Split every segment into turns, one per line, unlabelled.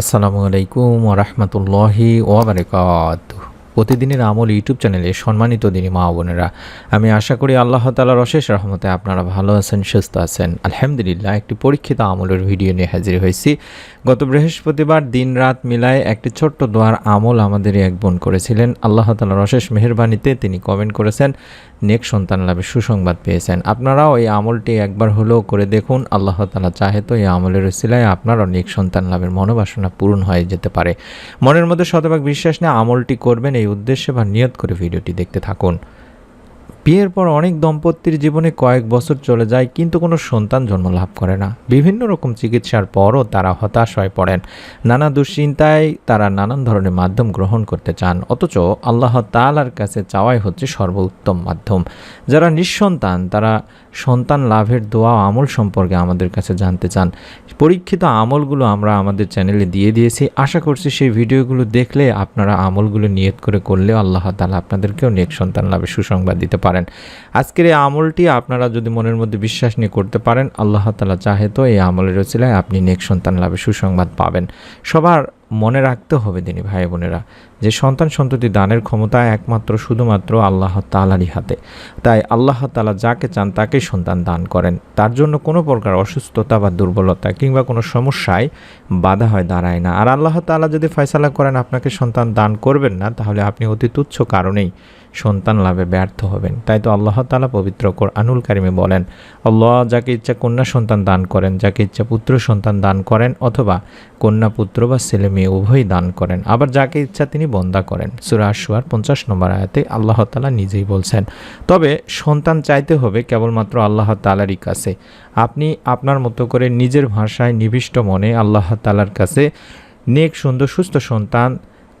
আসসালামু আলাইকুম ওরহমতুল্লাহি ওবরাকাত প্রতিদিনের আমল ইউটিউব চ্যানেলে সম্মানিত দিনী মা বোনেরা, আমি আশা করি আল্লাহ তালার অশেষ রহমতে আপনারা ভালো আছেন, সুস্থ আছেন। আলহামদুলিল্লাহ, একটি পরীক্ষিত আমলের ভিডিও নিয়ে হাজির হয়েছি। গত বৃহস্পতিবার দিন রাত মিলায় একটি ছোট্ট দোয়ার আমল আমাদের এক বোন করেছিলেন। আল্লাহ তালার অশেষ মেহরবানিতে তিনি কমেন্ট করেছেন নেক সন্তান লাভের সুসংবাদ পেয়েছেন। আপনারাও এই আমলটি একবার হলেও করে দেখুন। আল্লাহ তালা চাহে তো এই আমলের সিলায় আপনারও নেক সন্তান লাভের মনোবাসনা পূরণ হয়ে যেতে পারে। মনের মধ্যে শতভাগ বিশ্বাস নিয়ে আমলটি করবেন, এই উদ্দেশ্যে বা নিয়ত করে ভিডিওটি দেখতে থাকুন। বিয়ের পর অনেক দম্পতির জীবনে কয়েক বছর চলে যায়, কিন্তু কোনো সন্তান জন্ম লাভ করে না। বিভিন্ন রকম চিকিৎসার পরও তারা হতাশ হয়ে পড়েন। নানা দুশ্চিন্তায় তারা নানান ধরনের মাধ্যম গ্রহণ করতে চান। অথচ আল্লাহ তালার কাছে চাওয়াই হচ্ছে সর্বোত্তম মাধ্যম। যারা নিঃসন্তান, তারা সন্তান লাভের দোয়া আমল সম্পর্কে আমাদের কাছে জানতে চান। পরীক্ষিত আমলগুলো আমরা আমাদের চ্যানেলে দিয়ে দিয়েছি। আশা করছি সেই ভিডিওগুলো দেখলে আপনারা আমলগুলো নিয়ত করে করলে আল্লাহ তালা আপনাদেরকেও নেক সন্তান লাভে সুসংবাদ দিতে পারেন। আজকের এই আমলটি আপনারা যদি মনের মধ্যে বিশ্বাস নিয়ে করতে পারেন, আল্লাহ তালা চাহে তো এই আমলের রচিলায় আপনি নেক সন্তান লাভে সুসংবাদ পাবেন। সবার মনে রাখতে হবে দিনী ভাই বোনেরা, যে সন্তান সন্ততি দানের ক্ষমতা একমাত্র শুধুমাত্র আল্লাহ তালারই হাতে। তাই আল্লাহ তালা যাকে চান তাকেই সন্তান দান করেন। তার জন্য কোনো প্রকার অসুস্থতা বা দুর্বলতা কিংবা কোনো সমস্যায় বাধা হয়, দাঁড়ায় না। আর আল্লাহ তালা যদি ফয়সালা করেন, আপনাকে সন্তান দান করবেন না, তাহলে আপনি অতি তুচ্ছ কারণেই সন্তান লাভে ব্যর্থ হবেন। তাই তো আল্লাহ তালা পবিত্র আনুল কারিমে বলেন, আল্লাহ যাকে ইচ্ছা কন্যা সন্তান দান করেন, যাকে ইচ্ছা পুত্র সন্তান দান করেন অথবা কন্যা পুত্র বা ছেলে মেয়ে উভয়ই দান করেন। আবার যাকে ইচ্ছা তিনি বন্দা করেন। সুরা আশুয়ার পঞ্চাশ নম্বর আয়াতে আল্লাহ তালা নিজেই বলছেন, তবে সন্তান চাইতে হবে কেবলমাত্র আল্লাহ তালারই কাছে। আপনি আপনার মতো করে নিজের ভাষায় নিবিষ্ট মনে আল্লাহ তালার কাছে নেক, সুন্দর, সুস্থ সন্তান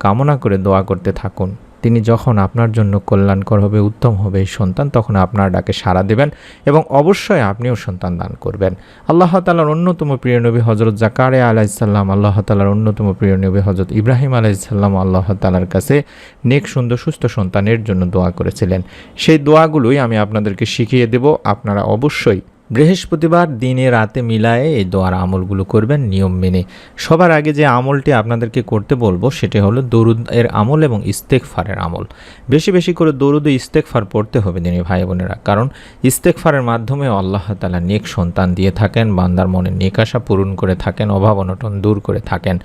কামনা করে দোয়া করতে থাকুন। তিনি যখন আপনার জন্য কল্যাণকর হবে, উত্তম হবে সন্তান, তখন আপনার ডাকে সাড়া দেবেন এবং অবশ্যই আপনিও সন্তান দান করবেন। আল্লাহ তালার অন্যতম প্রিয় নবী হজরত জাকারে আলাইসাল্লাম আল্লাহ তালার অন্যতম প্রিয় নবী হজরত ইব্রাহিম আলাইসাল্লাম আল্লাহ তালার কাছে নেক, সুন্দর, সুস্থ সন্তানের জন্য দোয়া করেছিলেন। সেই দোয়াগুলোই আমি আপনাদেরকে শিখিয়ে দেব। আপনারা অবশ্যই বৃহস্পতিবার দিনে রাতে মিলায়ে এই দোয়ার আমলগুলো করবেন নিয়ম মেনে। সবার আগে যে আমলটি আপনাদেরকে করতে বলব, সেটি হলো দরুদ এর আমল এবং ইস্তেকফারের আমল। বেশি বেশি করে দরুদ ইস্তেকফার পড়তে হবে দিনী ভাই বোনেরা, কারণ ইস্তেকফারের মাধ্যমে আল্লাহ তালা নেক সন্তান দিয়ে থাকেন, বান্দার মনে নেক আশা পূরণ করে থাকেন, অভাব অনটন দূর করে থাকেন।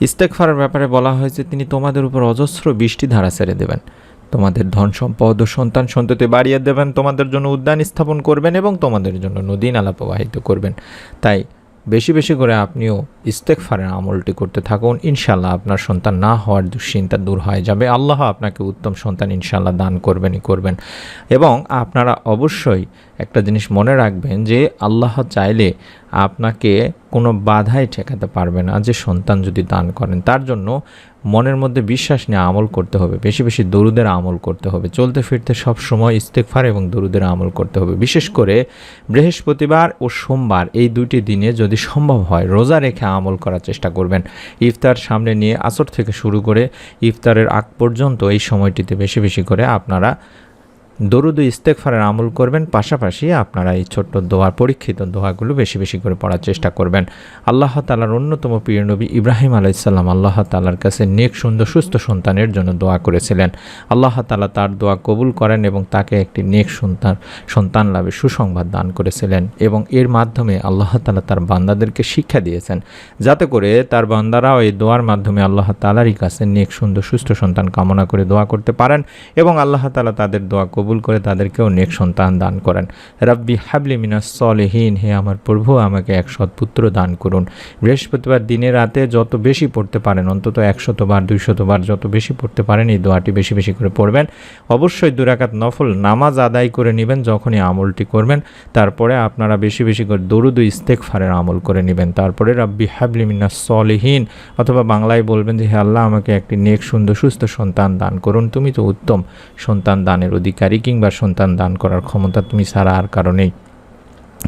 ইস্তেকফারের ব্যাপারে বলা হয়েছে তিনি তোমাদের উপর অজস্র বৃষ্টি ধারা ছেড়ে দেবেন। তোমাদের ধন সম্পদ ও সন্তান সন্ততি বাড়িয়ে দেবেন, তোমাদের জন্য উদ্যান স্থাপন করবেন এবং তোমাদের জন্য নদী নালা প্রবাহিত করবেন। তাই বেশি বেশি করে আপনিও ইস্তেকফারের আমলটি করতে থাকুন। ইনশাল্লাহ আপনার সন্তান না হওয়ার দুশ্চিন্তা দূর হয়ে যাবে। আল্লাহ আপনাকে উত্তম সন্তান ইনশাল্লাহ দান করবেনই করবেন। এবং আপনারা অবশ্যই একটা জিনিস মনে রাখবেন যে আল্লাহ চাইলে আপনাকে কোনো বাধাই ঠেকাতে পারবে না যে সন্তান যদি দান করেন। তার জন্য মনের মধ্যে বিশ্বাস নিয়ে আমল করতে হবে, বেশি বেশি দরুদের আমল করতে হবে, চলতে ফিরতে সব সময় ইস্তেকফার এবং দরুদের আমল করতে হবে। বিশেষ করে বৃহস্পতিবার ও সোমবার এই দুটি দিনে যদি সম্ভব হয়, রোজা রেখে আমল করার চেষ্টা করবেন। ইফতার সামনে নিয়ে আসর থেকে শুরু করে ইফতারের আগ পর্যন্ত এই সময়টিতে বেশি বেশি করে আপনারা দরুদ ইস্তেকফারের আমল করবেন, পাশাপাশি আপনারা এই ছোট্ট দোয়ার পরীক্ষিত দোয়াগুলো বেশি বেশি করে পড়ার চেষ্টা করবেন। আল্লাহ তালার অন্যতম প্রিয় নবী ইব্রাহিম আলাইসাল্লাম আল্লাহ তালার কাছে নেক, সুন্দর, সুস্থ সন্তানের জন্য দোয়া করেছিলেন। আল্লাহ তালা তার দোয়া কবুল করেন এবং তাকে একটি নেক সন্তান সন্তান লাভে সুসংবাদ দান করেছিলেন এবং এর মাধ্যমে আল্লাহ তালা তার বান্দাদেরকে শিক্ষা দিয়েছেন। যাতে করে তার বান্দারাও এই দোয়ার মাধ্যমে আল্লাহ তালারই কাছে নেক, সুন্দর, সুস্থ সন্তান কামনা করে দোয়া করতে পারেন এবং আল্লাহ তালা তাদের দোয়া কবুল করে তাদেরকেও নেক সন্তান দান করেন। রাব্বি হাবলি মিনাস সলেহীন হে আমার প্রভু, আমাকে এক সৎপুত্র দান করুন। বৃহস্পতিবার দিনে রাতে যত বেশি পড়তে পারেন, অন্তত একশতবার, দুইশতবার যত বেশি পড়তে পারেন, এই দোয়াটি বেশি বেশি করে পড়বেন। অবশ্যই দুরাকাত নফল নামাজ আদায় করে নেবেন, যখনই আমলটি করবেন। তারপরে আপনারা বেশি বেশি করে দরুদ ইস্তেকফারের আমল করে নেবেন। তারপরে রাব্বি হাবলি মিনাস সলেহীন অথবা বাংলায় বলবেন যে, হে আল্লাহ, আমাকে একটি নেক, সুন্দর, সুস্থ সন্তান দান করুন। তুমি তো উত্তম সন্তান দানের অধিকারী। কিংবা সন্তান দান করার ক্ষমতা তুমি ছাড়া আর কারণেই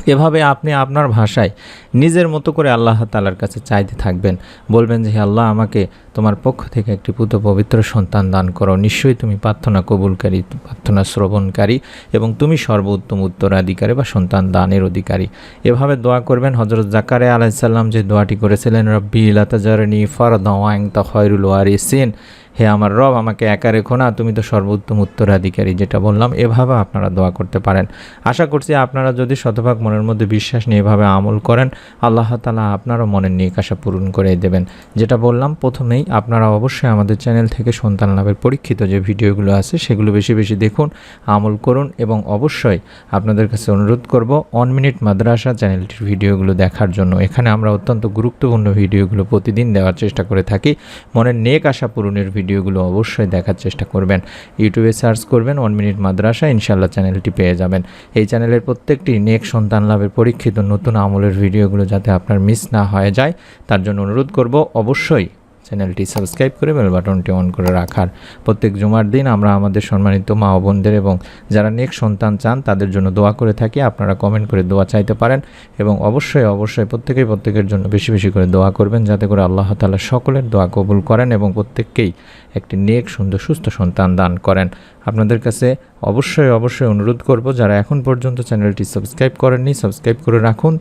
এভাবে আপনি আপনার ভাষায় নিজের মতো করে আল্লাহ তালার কাছে চাইতে থাকবেন। বলবেন যে আল্লাহ, আমাকে তোমার পক্ষ থেকে একটি পুত পবিত্র সন্তান দান করো। নিশ্চয়ই তুমি প্রার্থনা কবুলকারী, প্রার্থনা শ্রবণকারী এবং তুমি সর্বোত্তম উত্তরাধিকারী বা সন্তান দানের অধিকারী। এভাবে দোয়া করবেন হজরত জাকারে আলাইসাল্লাম যে দোয়াটি করেছিলেন, রব্বি লাতাজারনি ফরদাওয়াং তখয়রুল ওয়ারিসিন। হে আমার রব, আমাকে একা রেখো না, তুমি তো সর্বোত্তম উত্তরাধিকারী, যেটা বললাম, এভাবে আপনারা দোয়া করতে পারেন। আশা করছি আপনারা যদি শতভাগ মনের মধ্যে বিশ্বাস নিয়ে এভাবে আমল করেন, আল্লাহ তালা আপনারও মনের নিয়ে আশা পূরণ করে দেবেন। যেটা বললাম, প্রথমেই আপনারা অবশ্যই আমাদের চ্যানেল থেকে সন্তান লাভের পরীক্ষিত যে ভিডিওগুলো আছে, সেগুলো বেশি বেশি দেখুন, আমল করুন এবং অবশ্যই আপনাদের কাছে অনুরোধ করব অন মিনিট মাদ্রাসা চ্যানেলটির ভিডিওগুলো দেখার জন্য। এখানে আমরা অত্যন্ত গুরুত্বপূর্ণ ভিডিওগুলো প্রতিদিন দেওয়ার চেষ্টা করে থাকি। মনের নেক আশা পূরণের ভিডিওগুলো অবশ্যই দেখার চেষ্টা করবেন। ইউটিউবে সার্চ করবেন ওয়ান মিনিট মাদ্রাসা ইনশাল্লাহ চ্যানেলটি পেয়ে যাবেন। এই চ্যানেলের প্রত্যেকটি নেক সন্তান লাভের পরীক্ষিত নতুন আমলের ভিডিওগুলো যাতে আপনার মিস না হয়ে যায়, তার জন্য অনুরোধ করব অবশ্যই চ্যানেলটি সাবস্ক্রাইব করে বেল বাটনটি অন করে রাখার। প্রত্যেক জুমার দিন আমরা আমাদের সম্মানিত মা বোনদের এবং যারা নেক সন্তান চান, তাদের জন্য দোয়া করে থাকি। আপনারা কমেন্ট করে দোয়া চাইতে পারেন এবং অবশ্যই অবশ্যই প্রত্যেকেই প্রত্যেকের জন্য বেশি বেশি করে দোয়া করবেন, যাতে করে আল্লাহ তালা সকলের দোয়া কবুল করেন এবং প্রত্যেককেই একটি নেক, সুন্দর, সুস্থ সন্তান দান করেন। আপনাদের কাছে অবশ্যই অবশ্যই অনুরোধ করব, যারা এখন পর্যন্ত চ্যানেলটি সাবস্ক্রাইব করেননি, সাবস্ক্রাইব করে রাখুন।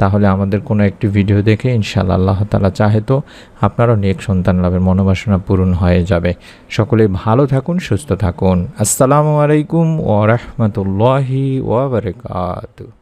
তাহলে আমাদের কোনো একটি ভিডিও দেখে ইনশাআল্লাহ আল্লাহ তালা চাহে তো আপনারও নেক সন্তান লাভের মনোবাসনা পূরণ হয়ে যাবে। সকলে ভালো থাকুন, সুস্থ থাকুন। আসসালামু আলাইকুম ওরহমতুল্লাহি ওবরকাত